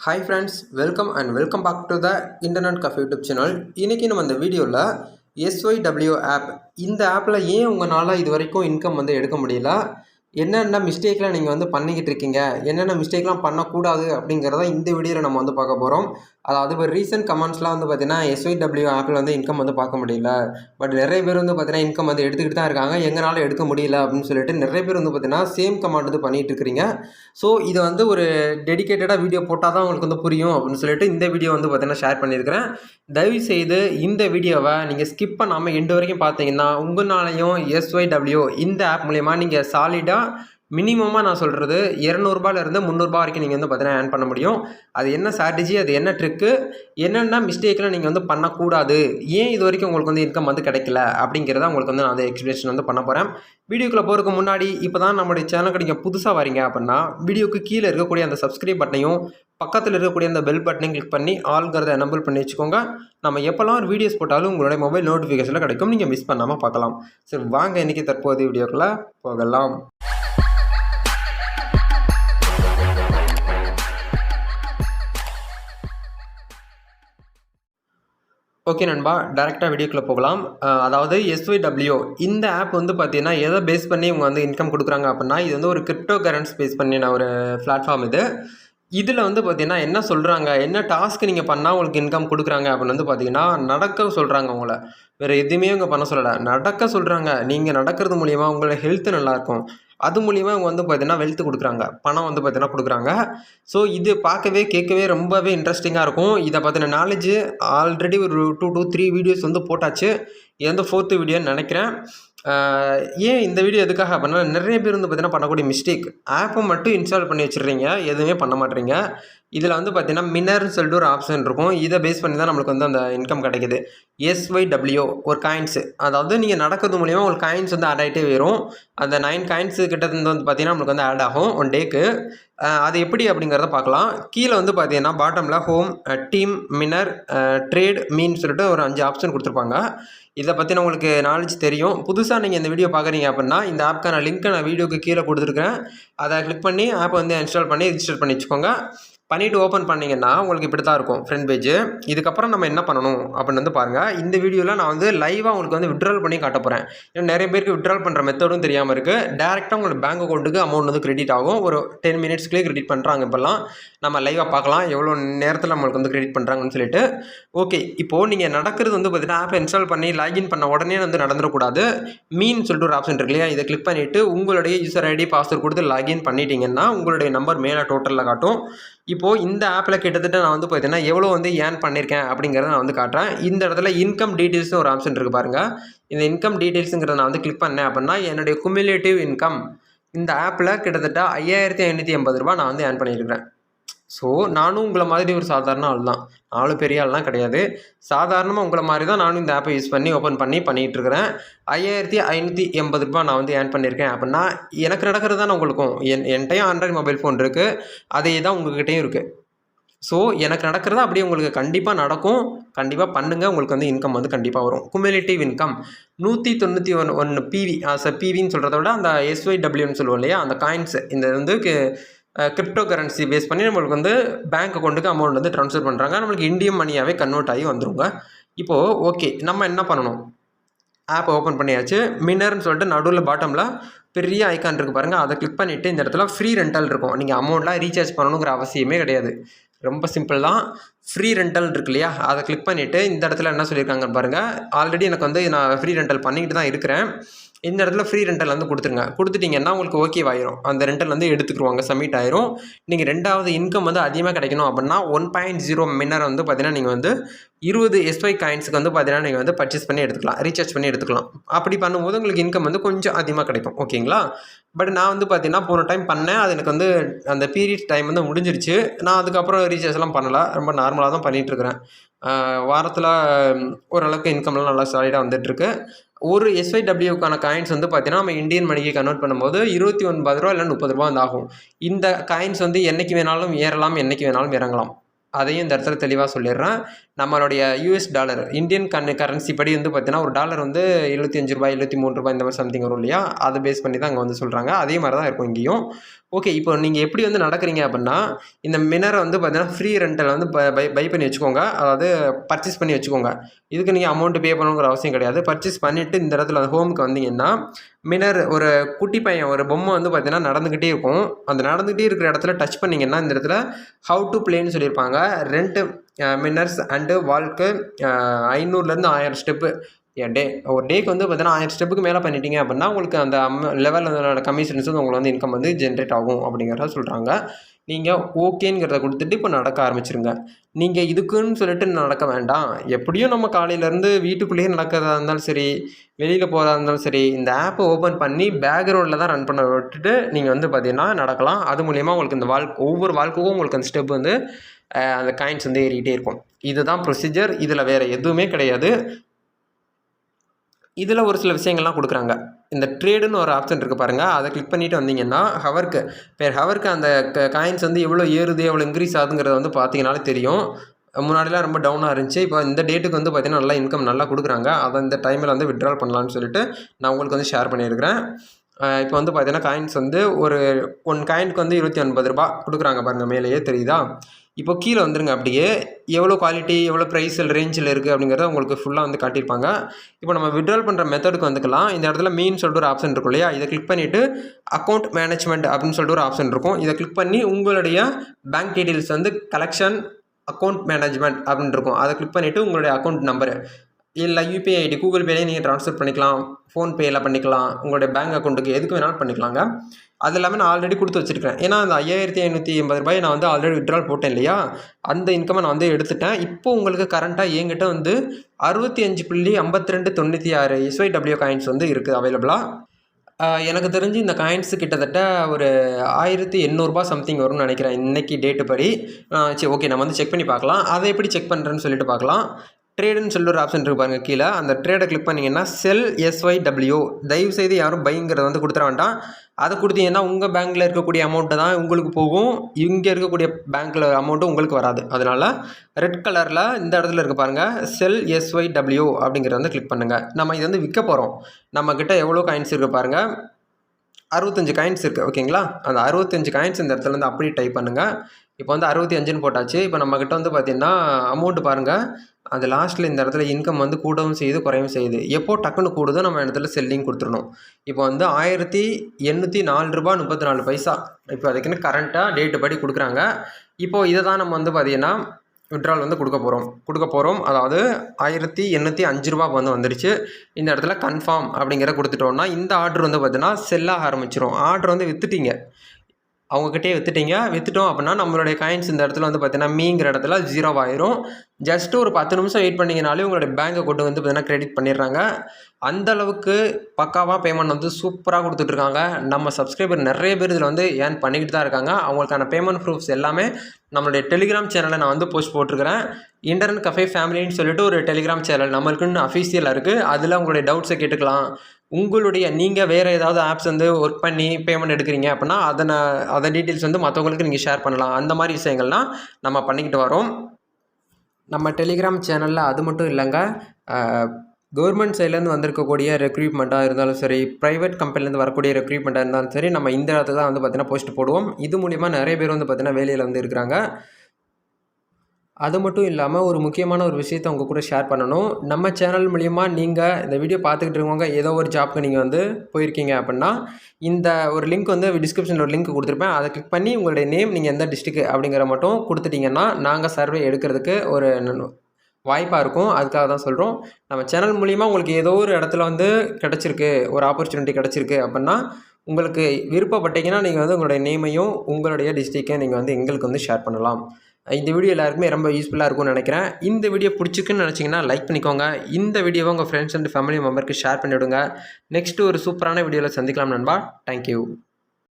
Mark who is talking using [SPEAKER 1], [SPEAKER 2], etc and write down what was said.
[SPEAKER 1] Hi friends welcome and welcome back to the internet cafe YouTube channel இன்றைக்கி நம்ம இந்த வீடியோவில் எஸ்ஒய்டபிள்யூ ஆப் இந்த ஆப்பில் ஏன் உங்களால் இது வரைக்கும் இன்கம் வந்து எடுக்க முடியல? என்னென்ன மிஸ்டேக்லாம் நீங்கள் வந்து பண்ணிக்கிட்டு இருக்கீங்க? என்னென்ன மிஸ்டேக்லாம் பண்ணக்கூடாது? அப்படிங்கிறத இந்த வீடியோவில் நம்ம வந்து பார்க்க போகிறோம் அதாவது இப்போ ரீசெண்ட் கமெண்ட்ஸ்லாம் வந்து பார்த்தீங்கன்னா எஸ்ஒய்டபிள்யூ ஆப்பில் வந்து இன்கம் வந்து பார்க்க முடியல. பட் நிறைய பேர் வந்து பார்த்தீங்கன்னா இன்கம் வந்து எடுத்துக்கிட்டு தான் இருக்காங்க. எங்களால் எடுக்க முடியல அப்படின்னு சொல்லிட்டு நிறைய பேர் வந்து பார்த்தீங்கன்னா சேம் கமெண்ட் வந்து பண்ணிகிட்டு இருக்கிறீங்க. ஸோ இதை வந்து ஒரு டெடிக்கேட்டடாக வீடியோ போட்டால் தான் உங்களுக்கு வந்து புரியும் அப்படின்னு சொல்லிட்டு இந்த வீடியோ வந்து பார்த்தீங்கன்னா ஷேர் பண்ணியிருக்கிறேன். தயவு செய்து இந்த வீடியோவை நீங்கள் ஸ்கிப் பண்ணாமல் எண்டு வரைக்கும் பார்த்தீங்கன்னா உங்களாலையும் எஸ்ஒய்டபிள்யூ இந்த ஆப் மூலயமா நீங்கள் சாலிடாக மினிமமாக நான் சொல்கிறது இரநூறுபாலேருந்து முந்நூறுபா வரைக்கும் நீங்கள் வந்து பார்த்தீங்கன்னா ஏர்ன் பண்ண முடியும். அது என்ன ஸ்ட்ராட்டஜி அது என்ன ட்ரிக்கு என்னென்ன மிஸ்டேக்கில் நீங்கள் வந்து பண்ணக்கூடாது? ஏன் இது வரைக்கும் உங்களுக்கு வந்து இன்கம் வந்து கிடைக்கல? அப்படிங்கிறத உங்களுக்கு வந்து நான் வந்து எக்ஸ்பிளேஷன் வந்து பண்ண போகிறேன் வீடியோக்குள்ளே போகிறதுக்கு முன்னாடி இப்போ தான் நம்மளுடைய சேனலுக்கு நீங்கள் புதுசாக வரீங்க அப்படின்னா வீடியோக்கு கீழே இருக்கக்கூடிய அந்த சப்ஸ்கிரைப் பட்டனையும் பக்கத்தில் இருக்கக்கூடிய அந்த பெல் பட்டனையும் கிளிக் பண்ணி ஆல்ங்கிறத எனபிள் பண்ணி வச்சுக்கோங்க. நம்ம எப்போல்லாம் ஒரு வீடியோஸ் போட்டாலும் உங்களுடைய மொபைல் நோட்டிஃபிகேஷனில் கிடைக்கும். நீங்கள் மிஸ் பண்ணாமல் பார்க்கலாம். சரி வாங்க இன்றைக்கி தற்போது வீடியோக்குள்ளே போகலாம். ஓகே நண்பா டேரெக்டாக வீடியோக்குள்ளே போகலாம். அதாவது எஸ்ஒய்டபிள்யூ இந்த ஆப் வந்து பார்த்தீங்கன்னா எதை பேஸ் பண்ணி இவங்க வந்து இன்கம் கொடுக்குறாங்க அப்படின்னா இது வந்து ஒரு கிரிப்டோ கரன்ஸ் பேஸ் பண்ணின ஒரு பிளாட்ஃபார்ம் இது. இதில் வந்து பார்த்தீங்கன்னா என்ன சொல்கிறாங்க என்ன டாஸ்க் நீங்கள் பண்ணால் உங்களுக்கு இன்கம் கொடுக்குறாங்க அப்படின்னு வந்து பார்த்தீங்கன்னா நடக்க சொல்கிறாங்க உங்களை வேறு எதுவுமே அவங்க பண்ண சொல்லலை. நடக்க சொல்கிறாங்க நீங்கள் நடக்கிறது மூலிமா உங்களோட ஹெல்த்து நல்லாயிருக்கும் அது மூலிமா இவங்க வந்து பார்த்தீங்கன்னா வெல்த் கொடுக்குறாங்க. பணம் வந்து பார்த்தீங்கன்னா கொடுக்குறாங்க. ஸோ இது பார்க்கவே கேட்கவே ரொம்பவே இன்ட்ரெஸ்டிங்காக இருக்கும். இதை பற்றின நாலேஜ் ஆல்ரெடி ஒரு டூ டூ த்ரீ வீடியோஸ் வந்து போட்டாச்சு. இது வந்து ஃபோர்த்து வீடியோன்னு நினைக்கிறேன். ஏன் இந்த வீடியோ எதுக்காக அப்படின்னா நிறைய பேர் வந்து பார்த்தீங்கன்னா பண்ணக்கூடிய மிஸ்டேக் ஆப்பை மட்டும் இன்ஸ்டால் பண்ணி வச்சிடுறீங்க. எதுவுமே பண்ண மாட்டேறீங்க இதில் வந்து பார்த்தீங்கன்னா மின்னர்னு சொல்லிட்டு ஒரு ஆப்ஷன் இருக்கும். இதை பேஸ் பண்ணி தான் நம்மளுக்கு வந்து அந்த இன்கம் கிடைக்குது. எஸ்ஒய்டபிள்யூ ஒரு காயின்ஸு அதாவது நீங்கள் நடக்கிறது மூலிமா உங்களுக்கு காயின்ஸ் வந்து ஆட் ஆகிட்டே வரும். அந்த நைன் காயின்ஸு கிட்ட இருந்து வந்து பார்த்தீங்கன்னா நம்மளுக்கு வந்து ஆட் ஆகும் ஒன் டேக்கு அது எப்படி அப்படிங்கிறத பார்க்கலாம். கீழே வந்து பார்த்தீங்கன்னா பாட்டமில் ஹோம் டீம் மின்னர் ட்ரேட் மீன் சொல்லிட்டு ஒரு அஞ்சு ஆப்ஷன் கொடுத்துருப்பாங்க. இதை பற்றின உங்களுக்கு நாலேஜ் தெரியும். புதுசாக நீங்கள் இந்த வீடியோ பார்க்குறீங்க அப்படின்னா இந்த ஆப்க்கான லிங்க்கை நான் வீடியோக்கு கீழே கொடுத்துருக்கேன் அதை கிளிக் பண்ணி ஆப்பை வந்து இன்ஸ்டால் பண்ணி ரிஜிஸ்டர் பண்ணி வச்சுக்கோங்க. பண்ணிவிட்டு ஓப்பன் பண்ணிங்கன்னா உங்களுக்கு இப்படி தான் இருக்கும் ஃப்ரண்ட் பேஜ் இதுக்கப்புறம் நம்ம என்ன பண்ணணும் அப்படின்னு வந்து பாருங்கள் இந்த வீடியோவில் நான் வந்து லைவாக உங்களுக்கு வந்து விட்ரால் பண்ணி காட்ட போகிறேன் ஏன்னா நிறைய பேருக்கு விட்ரால் பண்ணுற மெத்தடும் தெரியாமல் இருக்குது டேரெக்டாக உங்களோட பேங்க் அக்கௌண்ட்டுக்கு அமௌண்ட் வந்து கிரெடிட் ஆகும். ஒரு டென் மினிட்ஸ்க்குள்ளே கிரெடிட் பண்ணுறாங்க இப்போல்லாம். நம்ம லைவாக பார்க்கலாம். எவ்வளோ நேரத்தில் நம்மளுக்கு வந்து கிரெடிட் பண்ணுறாங்கன்னு சொல்லிட்டு. ஓகே இப்போது நீங்கள் நடக்கிறது வந்து பார்த்தீங்கன்னா ஆப் இன்ஸ்டால் பண்ணி லாகின் பண்ண உடனே வந்து நடந்துடக்கூடாது. மீன் சொல்லிட்டு ஒரு ஆப்ஷன் இருக்கு இல்லையா? இதை கிளிக் பண்ணிவிட்டு உங்களுடைய யூசர் ஐடி பாஸ்வேர்ட் கொடுத்து லாகின் பண்ணிட்டீங்கன்னா உங்களுடைய நம்பர் மேலே டோட்டலில் காட்டும். இப்போது இந்த ஆப்பில் கிட்டத்தட்ட நான் வந்து பார்த்தீங்கன்னா எவ்வளோ வந்து ஏர்ன் பண்ணியிருக்கேன் அப்படிங்கிறத நான் வந்து காட்டுறேன். இந்த இடத்துல இன்கம் டீட்டெயில்ஸ்னு ஒரு ஆப்ஷன் இருக்குது பாருங்கள் இந்த இன்கம் டீட்டெயில்ஸுங்கிறத நான் வந்து கிளிக் பண்ணேன் அப்படின்னா என்னுடைய குமுலேட்டிவ் இன்கம் இந்த ஆப்பில் கிட்டத்தட்ட ஐயாயிரத்தி ஐநூற்றி எண்பது ரூபா நான் வந்து ஏர்ன் பண்ணியிருக்கிறேன் ஸோ நானும் உங்களை மாதிரி ஒரு சாதாரண ஆள் தான் நானும் பெரிய ஆள்லாம் கிடையாது. சாதாரணமாக உங்களை மாதிரி தான் நானும் இந்த ஆப்பை யூஸ் பண்ணி ஓப்பன் பண்ணி பண்ணிகிட்டு இருக்கிறேன் ஐயாயிரத்தி ஐநூற்றி எண்பது ரூபாய் நான் வந்து ஏர்ன் பண்ணியிருக்கேன். அப்படின்னா எனக்கு நடக்கிறது தானே உங்களுக்கும். என் என்கிட்டையும் ஆண்ட்ராய்டு மொபைல் ஃபோன் இருக்குது அதே தான் உங்கள்கிட்டையும் இருக்குது ஸோ எனக்கு நடக்கிறது அப்படியே உங்களுக்கு கண்டிப்பாக நடக்கும். கண்டிப்பாக பண்ணுங்கள் உங்களுக்கு வந்து இன்கம் வந்து கண்டிப்பாக வரும். குமுலேட்டிவ் இன்கம் நூற்றி தொண்ணூற்றி ஒன்று ஒன்று பிவி ஆஸ் பிவின்னு சொல்கிறத விட அந்த எஸ்ஒய் டபிள்யூன்னு சொல்லுவோம் இல்லையா? அந்த காயின்ஸ் இந்த வந்து கிரிப்டோ கரன்சி பேஸ் பண்ணி நம்மளுக்கு வந்து பேங்க் அக்கௌண்ட்டுக்கு அமௌண்ட் வந்து ட்ரான்ஸ்ஃபர் பண்ணுறாங்க நம்மளுக்கு இந்தியன் மணியாகவே கன்வெர்ட் ஆகி வந்துருங்க. இப்போது ஓகே நம்ம என்ன பண்ணணும்? ஆப்பை ஓப்பன் பண்ணியாச்சு. மின்னர்னு சொல்லிட்டு நடுவில் பாட்டமில் பெரிய ஐக்கான் இருக்குது பாருங்கள் அதை கிளிக் பண்ணிவிட்டு இந்த இடத்துல ஃப்ரீ ரெண்டல் இருக்கும். நீங்கள் அமௌண்ட்லாம் ரீசார்ஜ் பண்ணணுங்கிற அவசியமே கிடையாது. ரொம்ப சிம்பிள் தான். ஃப்ரீ ரெண்டல் இருக்கு இல்லையா? அதை கிளிக் பண்ணிவிட்டு இந்த இடத்துல என்ன சொல்லியிருக்காங்கன்னு பாருங்கள் ஆல்ரெடி எனக்கு வந்து நான் ஃப்ரீ ரெண்டல் பண்ணிக்கிட்டு தான் இருக்கிறேன். இந்த இடத்துல ஃப்ரீ ரெண்டல் வந்து கொடுத்துருங்க. கொடுத்துட்டிங்கன்னா உங்களுக்கு ஓகே ஆயிரும் அந்த ரெண்டல் வந்து எடுத்துக்கிருவாங்க சப்மிட் ஆயிரும். நீங்கள் ரெண்டாவது இன்கம் வந்து அதிகமாக கிடைக்கணும் அப்படின்னா ஒன் பாயிண்ட் ஜீரோ மின்னர் வந்து பார்த்தீங்கன்னா நீங்கள் வந்து இருபது எஸ்ஒய் காயின்ஸுக்கு வந்து பார்த்தீங்கன்னா நீங்கள் வந்து பர்ச்சேஸ் பண்ணி எடுத்துக்கலாம் ரீசார்ஜ் பண்ணி எடுத்துக்கலாம். அப்படி பண்ணும்போது உங்களுக்கு இன்கம் வந்து கொஞ்சம் அதிகமாக கிடைக்கும் ஓகேங்களா பட் நான் வந்து பார்த்தீங்கன்னா போன டைம் பண்ணேன். அது எனக்கு வந்து அந்த பீரியட் டைம் வந்து முடிஞ்சிருச்சு. நான் அதுக்கப்புறம் ரீசார்ஜ்லாம் பண்ணலை. ரொம்ப நார்மலாக தான் பண்ணிகிட்ருக்கிறேன் வாரத்தில் ஓரளவுக்கு இன்கம்லாம் நல்லா சாலிடாக வந்துட்டுருக்கு ஒரு எஸ்ஐடபிள்யூக்கான காயின்ஸ் வந்து பார்த்தீங்கன்னா நம்ம இந்தியன் மணிக்கு கன்வெர்ட் பண்ணும்போது இருபத்தி ஒன்பது ரூபா இல்லை முப்பது ரூபா வந்து ஆகும். இந்த காயின்ஸ் வந்து என்றைக்கு வேணாலும் ஏறலாம் என்றைக்கு வேணாலும் இறங்கலாம். அதையும் இந்த இடத்துல தெளிவாக சொல்லிடுறேன். நம்மளுடைய யூஎஸ் டாலர் இந்தியன் கன் கரன்சி படி வந்து பார்த்தீங்கன்னா ஒரு டாலர் வந்து எழுபத்தி அஞ்சு ரூபாய் எழுபத்தி மூணு ரூபாய் இந்த மாதிரி சம்திங் வரும் இல்லையா? அதை பேஸ் பண்ணி தான் அங்கே வந்து சொல்கிறாங்க அதே மாதிரி தான் இருக்கும் இங்கேயும். ஓகே இப்போ நீங்கள் எப்படி வந்து நடக்கிறீங்க அப்படின்னா இந்த மினரை வந்து பார்த்தீங்கன்னா ஃப்ரீ ரெண்டல் வந்து பை பை பண்ணி வச்சுக்கோங்க. அதாவது பர்ச்சேஸ் பண்ணி வச்சுக்கோங்க. இதுக்கு நீங்கள் அமௌண்ட்டு பே பண்ணணுங்கிற அவசியம் கிடையாது. பர்ச்சேஸ் பண்ணிவிட்டு இந்த இடத்துல அந்த ஹோமுக்கு வந்தீங்கன்னா மினர் ஒரு குட்டி பையன் ஒரு பொம்மை வந்து பார்த்தீங்கன்னா நடந்துக்கிட்டே இருக்கும். அந்த நடந்துக்கிட்டே இருக்கிற இடத்துல டச் பண்ணிங்கன்னா இந்த இடத்துல ஹவு டு பிளேன்னு சொல்லியிருப்பாங்க. ரெண்டு மின்னர்ஸ் அண்டு வால்க்கு ஐநூறுலேருந்து ஆயிரம் ஸ்டெப்பு டே ஒரு டேக்கு வந்து பார்த்தீங்கன்னா ஆயிரம் ஸ்டெப்புக்கு மேலே பண்ணிட்டீங்க அப்படின்னா உங்களுக்கு அந்த அம்ம லெவலில் கமிஷன்ஸ் வந்து உங்களுக்கு வந்து இன்கம் வந்து ஜென்ரேட் ஆகும் அப்படிங்கிறத சொல்கிறாங்க நீங்கள் ஓகேங்கிறத கொடுத்துட்டு இப்போ நடக்க ஆரம்பிச்சிருங்க. நீங்கள் இதுக்குன்னு சொல்லிட்டு நடக்க வேண்டாம். எப்படியும் நம்ம காலையிலேருந்து வீட்டுக்குள்ளேயே நடக்கிறதா இருந்தாலும் சரி வெளியில் போகிறதா இருந்தாலும் சரி இந்த ஆப்பை ஓப்பன் பண்ணி பேக்ரவுண்டில் தான் ரன் பண்ண விட்டுட்டு நீங்கள் வந்து பார்த்தீங்கன்னா நடக்கலாம். அது மூலிமா உங்களுக்கு இந்த வாழ் ஒவ்வொரு வாழ்க்கைக்கும் உங்களுக்கு அந்த ஸ்டெப் வந்து அந்த காயின்ஸ் வந்து ஏறிக்கிட்டே இருக்கும். இதுதான் ப்ரொசீஜர் இதில் வேறு எதுவுமே கிடையாது. இதில் ஒரு சில விஷயங்கள்லாம் கொடுக்குறாங்க. இந்த ட்ரேடுன்னு ஒரு ஆப்ஷன் இருக்குது பாருங்கள் அதை கிளிக் பண்ணிவிட்டு வந்தீங்கன்னா ஹவருக்கு பேர் ஹவருக்கு அந்த காயின்ஸ் வந்து எவ்வளோ ஏறுது எவ்வளோ இன்க்ரீஸ் ஆகுதுங்கிறத வந்து பார்த்தீங்கனாலே தெரியும். முன்னாடிலாம் ரொம்ப டவுனாக இருந்துச்சு. இப்போ இந்த டேட்டுக்கு வந்து பார்த்திங்கன்னா நல்லா இன்கம் நல்லா கொடுக்குறாங்க. அதை இந்த டைமில் வந்து விட்ரால் பண்ணலான்னு சொல்லிட்டு நான் உங்களுக்கு வந்து ஷேர் பண்ணியிருக்கிறேன். இப்போ வந்து பார்த்தீங்கன்னா காயின்ஸ் வந்து ஒரு ஒன் காயினுக்கு வந்து இருபத்தி ஒன்பது ரூபா கொடுக்குறாங்க பாருங்கள் மேலேயே தெரியுதா? இப்போ கீழே வந்துருங்க அப்படியே. எவ்வளோ குவாலிட்டி எவ்வளோ ப்ரைஸில் ரேஞ்சில் இருக்குது அப்படிங்கிறத உங்களுக்கு ஃபுல்லாக வந்து காட்டியிருப்பாங்க. இப்போ நம்ம விட்ரால் பண்ணுற மெத்தடுக்கு வந்துக்கலாம். இந்த இடத்துல மீன் சொல்லிட்டு ஒரு ஆப்ஷன் இருக்கும் இல்லையா? இதை கிளிக் பண்ணிவிட்டு அக்கௌண்ட் மேனேஜ்மெண்ட் அப்படின்னு சொல்லிட்டு ஒரு ஆப்ஷன் இருக்கும். இதை கிளிக் பண்ணி உங்களுடைய பேங்க் டீட்டெயில்ஸ் வந்து கலெக்ஷன் அக்கௌண்ட் மேனேஜ்மெண்ட் அப்படின்னு இருக்கும். அதை கிளிக் பண்ணிவிட்டு உங்களுடைய அக்கௌண்ட் நம்பரு இல்லை யூபிஐ ஐடி கூகுள் பேலேயே நீங்கள் ட்ரான்ஸ்ஃபர் பண்ணிக்கலாம். ஃபோன்பேயில் பண்ணிக்கலாம். உங்களுடைய பேங்க் அக்கௌண்ட்டுக்கு எதுக்கு வேணாலும் பண்ணிக்கலாங்க. அது இல்லாமல் நான் ஆல்ரெடி கொடுத்து வச்சுருக்கேன் ஏன்னா அந்த ஐயாயிரத்தி ஐநூற்றி எண்பது ரூபாய் நான் வந்து ஆல்ரெடி விட்ரால் போட்டேன் இல்லையா? அந்த இன்கமை நான் வந்து எடுத்துட்டேன். இப்போ உங்களுக்கு கரண்ட்டாக என்கிட்ட வந்து அறுபத்தி அஞ்சு புள்ளி ஐம்பத்தி ரெண்டு தொண்ணூற்றி ஆறு எஸ்ஒய்டபிள்யூ காயின்ஸ் வந்து இருக்குது அவைலபிளாக எனக்கு தெரிஞ்சு இந்த காயின்ஸு கிட்டத்தட்ட ஒரு ஆயிரத்தி எண்ணூறுபா சம்திங் வரும்னு நினைக்கிறேன். இன்றைக்கி டேட்டு படி. சரி ஓகே நம்ம வந்து செக் பண்ணி பார்க்கலாம். அதை எப்படி செக் பண்ணுறேன்னு சொல்லிட்டு பார்க்கலாம். ட்ரேடுன்னு சொல்லி ஒரு ஆப்ஷன் இருக்கு பாருங்கள் கீழே. அந்த ட்ரேடை கிளிக் பண்ணிங்கன்னா செல் எஸ்ஒய் டபிள்யூ தயவு செய்து யாரும் பைங்கிறத வந்து கொடுத்துட வேண்டாம். அதை கொடுத்தீங்கன்னா உங்கள் பேங்க்கில் இருக்கக்கூடிய அமௌண்ட்டை தான் உங்களுக்கு போகும். இங்கே இருக்கக்கூடிய பேங்க்கில் அமௌண்ட்டு உங்களுக்கு வராது. அதனால் ரெட் கலரில் இந்த இடத்துல இருக்க பாருங்கள் செல் எஸ்ஒய் டபிள்யூ அப்படிங்கிறத வந்து கிளிக் பண்ணுங்கள் நம்ம இதை வந்து விற்க போகிறோம் நம்மக்கிட்ட எவ்வளோ காயின்ஸ் இருக்குது பாருங்கள் அறுபத்தஞ்சு காயின்ஸ் இருக்குது ஓகேங்களா அந்த அறுபத்தஞ்சு காயின்ஸ் இந்த இடத்துல வந்து அப்படியே டைப் பண்ணுங்கள் இப்போ வந்து அறுபத்தி அஞ்சுன்னு போட்டாச்சு. இப்போ நம்மக்கிட்ட வந்து பார்த்திங்கன்னா அமௌண்ட்டு பாருங்கள் அந்த லாஸ்ட்டில் இந்த இடத்துல இன்கம் வந்து கூடவும் செய்யுது குறையவும் செய்யுது. எப்போ டக்குன்னு கூடுதோ நம்ம இடத்துல செல்லிங் கொடுத்துடணும். இப்போ வந்து ஆயிரத்தி எண்ணூற்றி நாலு ரூபா முப்பத்தி நாலு பைசா. இப்போ அதுக்குன்னு கரண்ட்டாக டேட்டு படி கொடுக்குறாங்க. இப்போது இதை தான் நம்ம வந்து பார்த்திங்கன்னா விட்ரால் வந்து கொடுக்க போகிறோம் கொடுக்க போகிறோம் அதாவது ஆயிரத்தி எண்ணூற்றி அஞ்சு ரூபா வந்து வந்துடுச்சு இந்த இடத்துல கன்ஃபார்ம் அப்படிங்கிற கொடுத்துட்டோம்னா இந்த ஆர்டர் வந்து பார்த்திங்கன்னா செல்லாக ஆரம்பிச்சிடும் ஆர்டர் வந்து விற்றுட்டீங்க அவங்கக்கிட்டே வித்துட்டீங்க. விற்றுட்டோம் அப்படின்னா நம்மளுடைய காயின்ஸ் இந்த இடத்துல வந்து பார்த்தீங்கன்னா மீங்கிற இடத்துல ஜீரோ ஆயிரும். ஜஸ்ட்டு ஒரு பத்து நிமிஷம் வெயிட் பண்ணிங்கனாலே உங்களுடைய பேங்க் அக்கௌண்ட் வந்து பார்த்தீங்கன்னா கிரெடிட் பண்ணிடுறாங்க. அந்த அளவுக்கு பக்காவாக பேமெண்ட் வந்து சூப்பராக கொடுத்துட்ருக்காங்க நம்ம சப்ஸ்கிரைபர் நிறைய பேர் இதில் வந்து ஏர்ன் பண்ணிக்கிட்டு தான் இருக்காங்க. அவங்களுக்கான பேமெண்ட் ப்ரூஃப்ஸ் எல்லாமே நம்மளுடைய டெலிகிராம் சேனலில் நான் வந்து போஸ்ட் போட்டிருக்கிறேன். இன்டர்நெட் கஃபே ஃபேமிலின்னு சொல்லிட்டு ஒரு டெலிகிராம் சேனல் நம்மளுக்குன்னு அஃபீஷியலாக இருக்குது அதில் உங்களுடைய டவுட்ஸை கேட்டுக்கலாம். உங்களுடைய நீங்கள் வேறு ஏதாவது ஆப்ஸ் வந்து ஒர்க் பண்ணி பேமெண்ட் எடுக்கிறீங்க அப்படின்னா அதை நான் அதை டீட்டெயில்ஸ் வந்து மற்றவங்களுக்கு நீங்கள் ஷேர் பண்ணலாம். அந்த மாதிரி விஷயங்கள்லாம் நம்ம பண்ணிக்கிட்டு வரோம். நம்ம டெலிகிராம் சேனலில் அது மட்டும் இல்லைங்க. கவர்மெண்ட் சைட்லேருந்து வந்திருக்கக்கூடிய ரெக்ரூட்மெண்ட்டாக இருந்தாலும் சரி ப்ரைவேட் கம்பெனிலேருந்து வரக்கூடிய ரெக்ரூட்மெண்ட்டாக இருந்தாலும் சரி நம்ம இந்த இடத்துல தான் வந்து பார்த்திங்கன்னா போஸ்ட் போடுவோம். இது மூலிமா நிறைய பேர் வந்து பார்த்திங்கன்னா வேலையில் வந்து இருக்கிறாங்க. அது மட்டும் இல்லாமல் ஒரு முக்கியமான ஒரு விஷயத்தை உங்கள் கூட ஷேர் பண்ணணும். நம்ம சேனல் மூலிமா நீங்கள் இந்த வீடியோ பார்த்துக்கிட்டு இருக்கவங்க ஏதோ ஒரு ஜாப்க்கு நீங்கள் வந்து போயிருக்கீங்க அப்படின்னா இந்த ஒரு லிங்க் வந்து டிஸ்கிரிப்ஷனில் ஒரு லிங்க் கொடுத்துருப்பேன். அதை கிளிக் பண்ணி உங்களுடைய நேம் நீங்கள் எந்த டிஸ்ட்ரிக்ட் அப்படிங்கிற மட்டும் கொடுத்துட்டிங்கன்னா நாங்கள் சர்வே எடுக்கிறதுக்கு ஒரு வாய்ப்பாக இருக்கும். அதுக்காக தான் சொல்கிறோம் நம்ம சேனல் மூலிமா உங்களுக்கு ஏதோ ஒரு இடத்துல வந்து கிடச்சிருக்கு ஒரு ஆப்பர்ச்சுனிட்டி கிடச்சிருக்கு அப்படின்னா உங்களுக்கு விருப்பப்பட்டீங்கன்னா நீங்கள் வந்து உங்களுடைய நேமையும் உங்களுடைய டிஸ்ட்ரிக்கையும் நீங்கள் வந்து எங்களுக்கு வந்து ஷேர் பண்ணலாம். இந்த வீடியோ எல்லாருக்குமே ரொம்ப யூஸ்ஃபுல்லாக இருக்கும்னு நினைக்கிறேன். இந்த வீடியோ பிடிச்சிக்குன்னு நினச்சிங்கன்னா லைக் பண்ணிக்கோங்க. இந்த வீடியோவை உங்கள் ஃப்ரெண்ட்ஸ் அண்ட் ஃபேமிலி மெம்பருக்கு ஷேர் பண்ணிவிடுங்க. நெக்ஸ்ட்டு ஒரு சூப்பரான வீடியோவில் சந்திக்கலாம் நண்பா. தேங்க்யூ